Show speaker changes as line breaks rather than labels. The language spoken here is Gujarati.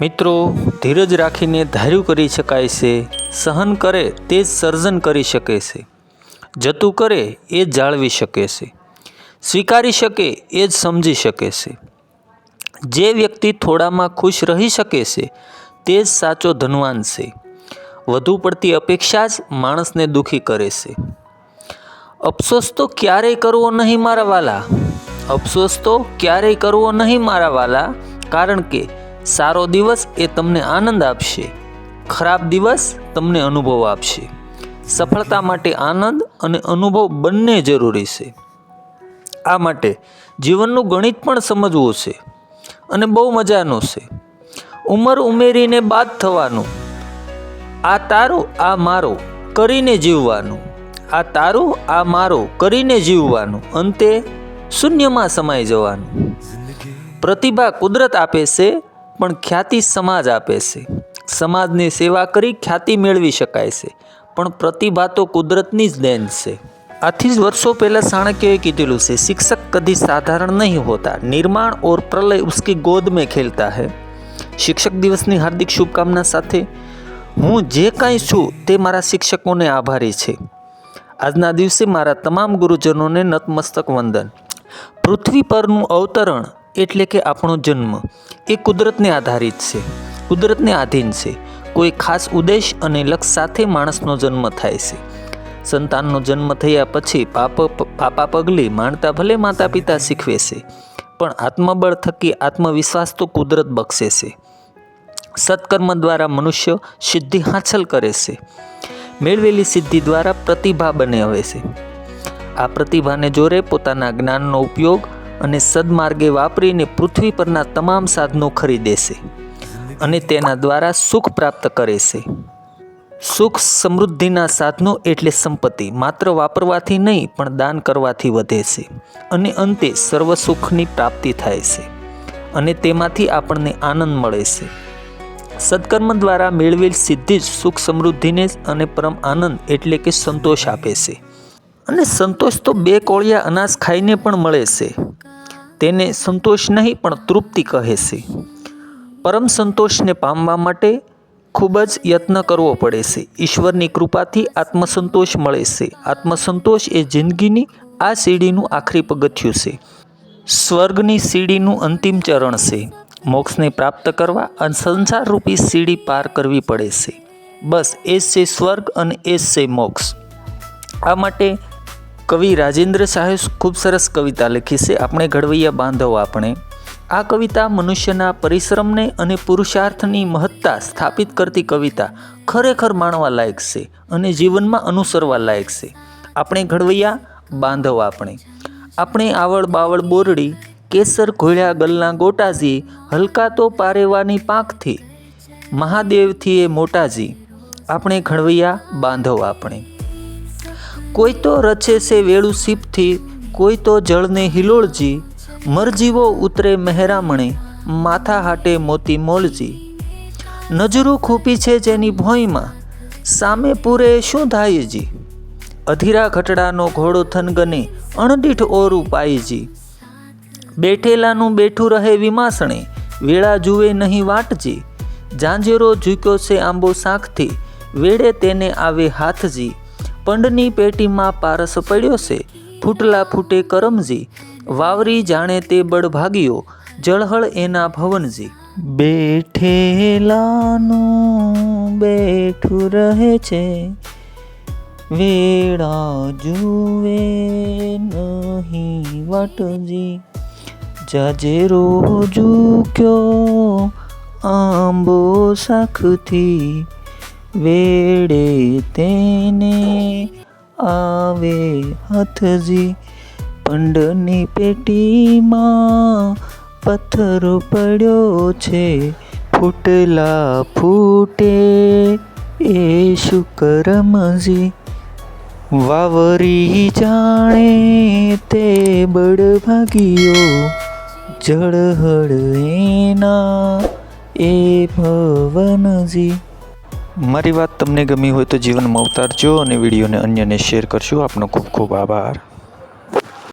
મિત્રો, ધીરજ રાખીને ધાર્યું કરી શકાય છે, સહન કરે તે જ સર્જન કરી શકે છે. જતું કરે એ જાળવી શકે છે. સ્વીકારી શકે એ જ સમજી શકે છે. જે વ્યક્તિ થોડામાં ખુશ રહી શકે છે, તે જ સાચો ધનવાન છે. વધુ પડતી અપેક્ષા જ માણસને દુઃખી કરે છે. અફસોસ તો ક્યારેય કરવો નહીં મારા વાલા. અફસોસ તો ક્યારેય કરવો નહીં મારા વાલા, કારણ કે સારો દિવસ એ તમને આનંદ આપશે. ખરાબ દિવસ તમને અનુભવ આપશે. સફળતા માટે આનંદ અને અનુભવ બંને જરૂરી છે. આ માટે જીવનનું ગણિત પણ સમજવું છે અને બહુ મજાનું છે. ઉંમર ઉમેરીને બાદ થવાનું. આ તારો, આ મારો કરીને જીવવાનું. આ તારો, આ મારો કરીને જીવવાનું. અંતે શૂન્યમાં સમાઈ જવાનું. પ્રતિભા કુદરત આપે છે પણ ખ્યાતિ સમાજ આપે છે. સમાજની સેવા કરી ખ્યાતિ મેળવી શકાય છે, પણ પ્રતિભા તો કુદરતની જ દેન છે. આથી જ વર્ષો પહેલાં ચાણક્યએ કીધેલું છે, શિક્ષક કદી સાધારણ નહીં હોતા, નિર્માણ ઓર પ્રલય ઉસકી ગોદ મેં ખેલતા હૈ. શિક્ષક દિવસની હાર્દિક શુભકામના સાથે, હું જે કાંઈ છું તે મારા શિક્ષકોને આભારી છે. આજના દિવસે મારા તમામ ગુરુજનોને નતમસ્તક વંદન. પૃથ્વી પરનું અવતરણ એટલે કે આપણો જન્મ, એ કુદરતને આધારિત છે, કુદરતને આધીન છે. કોઈ ખાસ ઉદ્દેશ અને લક્ષ્ય સાથે માણસનો જન્મ થાય છે. સંતાનનો જન્મ થયા પછી પાપ, પાપા પગલી માણતા ભલે માતા પિતા શીખવે છે, પણ આત્મબળ થકી આત્મવિશ્વાસ તો કુદરત બક્ષે છે. સત્કર્મ દ્વારા મનુષ્ય સિદ્ધિ હાંસલ કરે છે. મેળવેલી સિદ્ધિ દ્વારા પ્રતિભા બને હવે છે. આ પ્રતિભાને જોરે પોતાના જ્ઞાનનો ઉપયોગ અને સદમાર્ગે વાપરીને પૃથ્વી પરના તમામ સાધનો ખરીદે છે અને તેના દ્વારા સુખ પ્રાપ્ત કરે છે. સુખ સમૃદ્ધિના સાધનો એટલે સંપત્તિ માત્ર વાપરવાથી નહીં, પણ દાન કરવાથી વધે છે અને અંતે સર્વ સુખની પ્રાપ્તિ થાય છે અને તેમાંથી આપણને આનંદ મળે છે. સત્કર્મ દ્વારા મેળવેલ સિદ્ધિ જ સુખ સમૃદ્ધિને અને પરમ આનંદ એટલે કે સંતોષ આપે છે. અને સંતોષ તો બે કોળિયા અનાજ ખાઈને પણ મળે છે. તેને સંતોષ નહીં, પણ તૃપ્તિ કહે છે. પરમ સંતોષને પામવા માટે ખૂબ જ યત્ન કરવો પડે છે. ઈશ્વરની કૃપાથી આત્મસંતોષ મળે છે. આત્મસંતોષ એ જિંદગીની આ સીડીનું આખરી પગથિયું છે. સ્વર્ગની સીડીનું અંતિમ ચરણ છે. મોક્ષને પ્રાપ્ત કરવા અને સંસારરૂપી સીડી પાર કરવી પડે છે. બસ, એ છે સ્વર્ગ અને એ છે મોક્ષ. આ માટે કવિ રાજેન્દ્ર શાહે ખૂબ સરસ કવિતા લખી છે, આપણે ઘડવૈયા બાંધવ આપણે. આ કવિતા મનુષ્યના પરિશ્રમને અને પુરુષાર્થની મહત્તા સ્થાપિત કરતી કવિતા ખરેખર માણવા લાયક છે અને જીવનમાં અનુસરવા લાયક છે. આપણે ઘડવૈયા બાંધવ આપણે. આપણે આવળ બાવળ બોરડી, કેસર ઘોળ્યા ગલના ગોટાજી, હલકા તો પારેવાની પાંખથી, મહાદેવથી એ મોટાજી. આપણે ઘડવૈયા બાંધવ આપણે. કોઈ તો રચે છે વેળું સીપથી, કોઈ તો જળને હિલોળજી. મરજીવો ઉતરે મહેરામણે, માથા હાટે મોતી મોલજી. નજરો ખૂપી છે જેની ભોંયમાં, સામે પૂરે શું થાયજી અધીરા ઘટડાનો ઘોડો થનગને અણદીઠ ઓરું પાયજી. બેઠેલાનું બેઠું રહે વિમાસણે, વેળા જુએ નહીં વાટજી. જાંજેરો ઝૂક્યો છે આંબો શાંખથી, વેડે તેને આવે હાથજી. પંડની પેટીમાં પારસ પડ્યો છે. ફૂટલા ફૂટે કરમજી. વાવરી જાણે તે બળ ભાગ્યો જળહળ એના ભવનજી. બેઠેલાનું બેઠું રહે છે. વેળા જુએ નહીં વટજી. જાજેરો ઝૂક્યો આંબો શાખથી વેડે તેને આવે હાથજી પંડની પેટીમાં પથ્થર પડ્યો છે. ફૂટલા ફૂટે એ શુકરમજી વાવરી જાણે તે બળ ભાગ્યો. જળહળ એના એ ભવનજી. મારી વાત તમને ગમી હોય તો જીવનમાં ઉતારજો અને વિડીયોને અન્યને શેર કરશો આપનો ખૂબ ખૂબ આભાર.